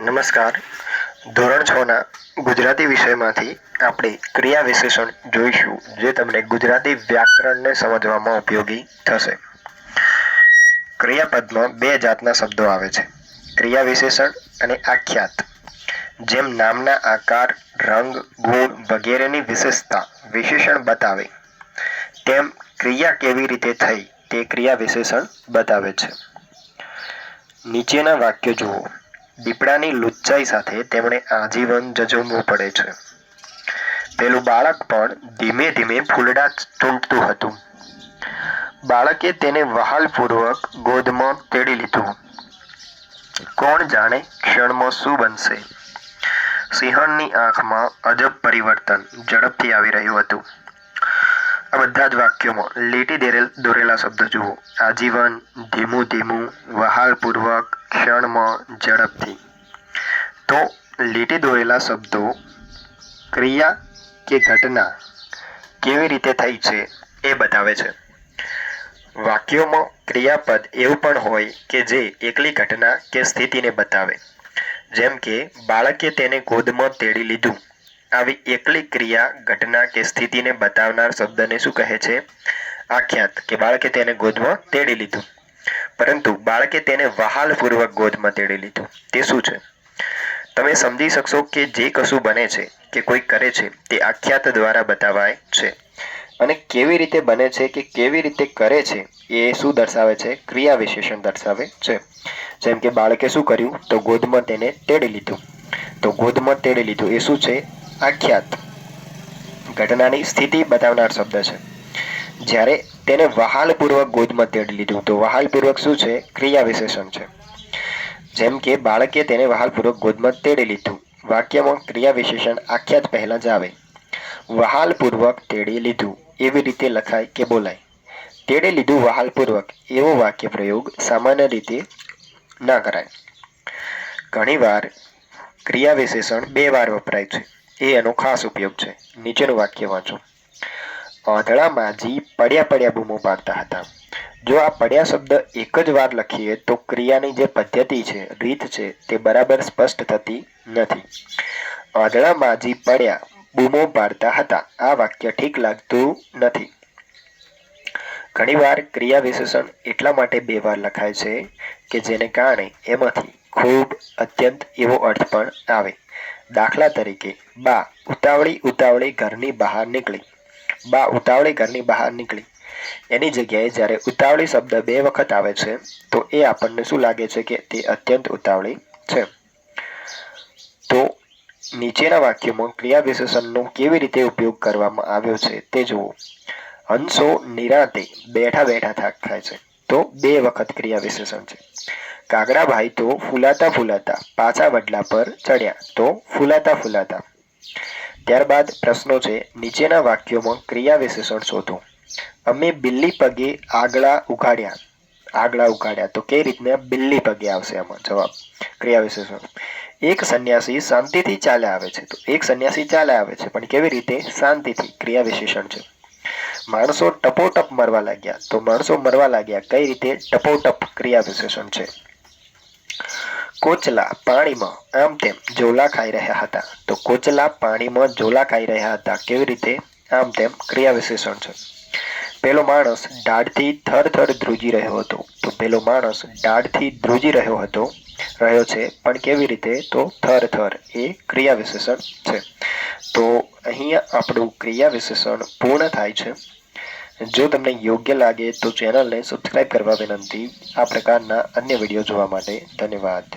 નમસ્કાર. ધોરણ છ ના ગુજરાતી વિષયમાંથી આપણે ક્રિયા વિશેષણ જોઈશું, જે તમને ગુજરાતી વ્યાકરણને સમજવામાં ઉપયોગી થશે. ક્રિયાપદમાં બે જાતના શબ્દો આવે છે, ક્રિયા વિશેષણ અને આખ્યાત. જેમ નામના આકાર, રંગ, ગુણ વગેરેની વિશેષતા વિશેષણ બતાવે, તેમ ક્રિયા કેવી રીતે થઈ તે ક્રિયા વિશેષણ બતાવે છે. નીચેના વાક્ય જુઓ. દીપડાની લુચ્ચાઈ સાથે તેમણે આજીવન જજુમવું પડે છે. પેલું બાળક પણ ધીમે ધીમે ફૂલડા ચૂંટતું હતું. બાળકે તેને વહાલપૂર્વક ગોદમાં તેડી લીધું. કોણ જાણે ક્ષણમાં શું બનશે? સિંહણની આંખમાં અજબ પરિવર્તન ઝડપથી આવી રહ્યું હતું. આ બધા જ વાક્યોમાં લીટી દોરેલ, દોરેલા શબ્દો જુઓ. આજીવન, ધીમું ધીમું વહાલપૂર્વક ક્ષણમાં, ઝડપથી. તો લીટી દોરેલા શબ્દો, ક્રિયા કે ઘટના કેવી રીતે થઈ છે એ બતાવે છે. વાક્યોમાં ક્રિયાપદ એવું પણ હોય કે જે એકલી ઘટના કે સ્થિતિને બતાવે. જેમ કે, બાળકે તેને ગોદમાં તેડી લીધું. આવી એકલી ક્રિયા ઘટના કે સ્થિતિને બતાવનાર શબ્દને શું કહે છે? આખ્યાત, કે બાળકે તેને ગોદમાં તેડી લીધું. પરંતુ બાળકે તેને વહાલપૂર્વક ગોદમાં તેડી લીધું. તે શું છે? તમે સમજી શકશો કે જે કશું બને છે, કે કોઈ કરે છે, તે આખ્યાત દ્વારા બતાવાય છે. અને કેવી રીતે બને છે કે કેવી રીતે કરે છે, એ શું દર્શાવે છે? ક્રિયા વિશેષણ દર્શાવે છે. જેમ કે બાળકે શું કર્યું? તો ગોદમાં તેને તેડી લીધું. તો ગોદમાં તેડી લીધું એ શું છે? આખ્યાત ઘટનાની સ્થિતિ બતાવનાર શબ્દ છે. જ્યારે તેને વહાલપૂર્વક ગોદમાં તેડી લીધું, તો વહાલપૂર્વક શું છે? ક્રિયા વિશેષણ છે. જેમ કે, બાળકે તેને વહાલપૂર્વક ગોદમાં તેડી લીધું. વાક્યમાં ક્રિયા વિશેષણ આખ્યાત પહેલાં જ આવે. વહાલપૂર્વક તેડી લીધું. એવી રીતે લખાય કે બોલાય. તેડી લીધું વહાલપૂર્વક. એવો વાક્ય પ્રયોગ સામાન્ય રીતે ના કરાય. ઘણીવાર ક્રિયા વિશેષણ બે વાર વપરાય છે. એ એનો ખાસ ઉપયોગ છે. નીચેનું વાક્ય વાંચો. આંધળામાં જી પડ્યા પડ્યા બૂમો પાડતા હતા. જો આ પડ્યા શબ્દ એક જ વાર લખીએ તો ક્રિયાની જે પદ્ધતિ છે, રીત છે, તે બરાબર સ્પષ્ટ થતી નથી. આંધળામાં જી પડ્યા બૂમો પાડતા હતા. આ વાક્ય ઠીક લાગતું નથી. ઘણીવાર ક્રિયા વિશેષણ એટલા માટે બે વાર લખાય છે કે જેને કારણે એમાંથી ખૂબ અત્યંત એવો અર્થ પણ આવે. દાખલા તરીકે, બા ઉતાવળી ઉતાવળી ઘરની બહાર નીકળી. બા ઉતાવળી ઘરની બહાર નીકળી. એની જગ્યાએ જ્યારે ઉતાવળી શબ્દ બે વખત આવે છે, તો એ આપણને શું લાગે છે કે તે અત્યંત ઉતાવળી છે? તો નીચેના વાક્યોમાં ક્રિયા વિશેષણનો કેવી રીતે ઉપયોગ કરવામાં આવ્યો છે તે જુઓ. હંસો નિરાતે બેઠા બેઠા થાક ખાય છે. તો બે વખત ક્રિયા વિશેષણ છે. કાગડાભાઈ તો ફૂલાતા ફૂલાતા પાછા વડલા પર ચડ્યા. તો ફૂલાતા ફૂલાતા. ત્યારબાદ પ્રશ્નો છે, નીચેના વાક્યોમાં ક્રિયા વિશેષણ શોધો. અમે બિલ્લી પગે આગલા ઉઘાડ્યા. આગલા ઉઘાડ્યા તો કઈ રીતના બિલ્લી પગે આવશે આમાં? જવાબ. ક્રિયા વિશેષણ. એક સંન્યાસી શાંતિથી ચાલે આવે છે. તો એક સંન્યાસી ચાલે આવે છે, પણ કેવી રીતે? શાંતિથી. ક્રિયા વિશેષણ છે. માણસો ટપોટપ મરવા લાગ્યા. તો માણસો મરવા લાગ્યા. કઈ રીતે? ટપોટપ ક્રિયા વિશેષણ છે. કોચલા પાણીમાં, આમ તેમ ઝોલા ખાઈ રહ્યા હતા. તો કોચલા પાણીમાં ઝોલા ખાઈ રહ્યા હતા કેવી રીતે? આમ તેમ ક્રિયા વિશેષણ છે. પેલો માણસ દાઢથી થર થર ધ્રુજી રહ્યો હતો. તો પેલો માણસ ડાઢથી ધ્રુજી રહ્યો હતો, રહ્યો છે, પણ કેવી રીતે? તો થર થર એ ક્રિયા વિશેષણ છે. તો અહીંયા આપણું ક્રિયા વિશેષણ પૂર્ણ થાય છે. જો તમને યોગ્ય લાગે તો ચેનલને સબસ્ક્રાઈબ કરવા વિનંતી. આ પ્રકારના અન્ય વીડિયો જોવા માટે ધન્યવાદ.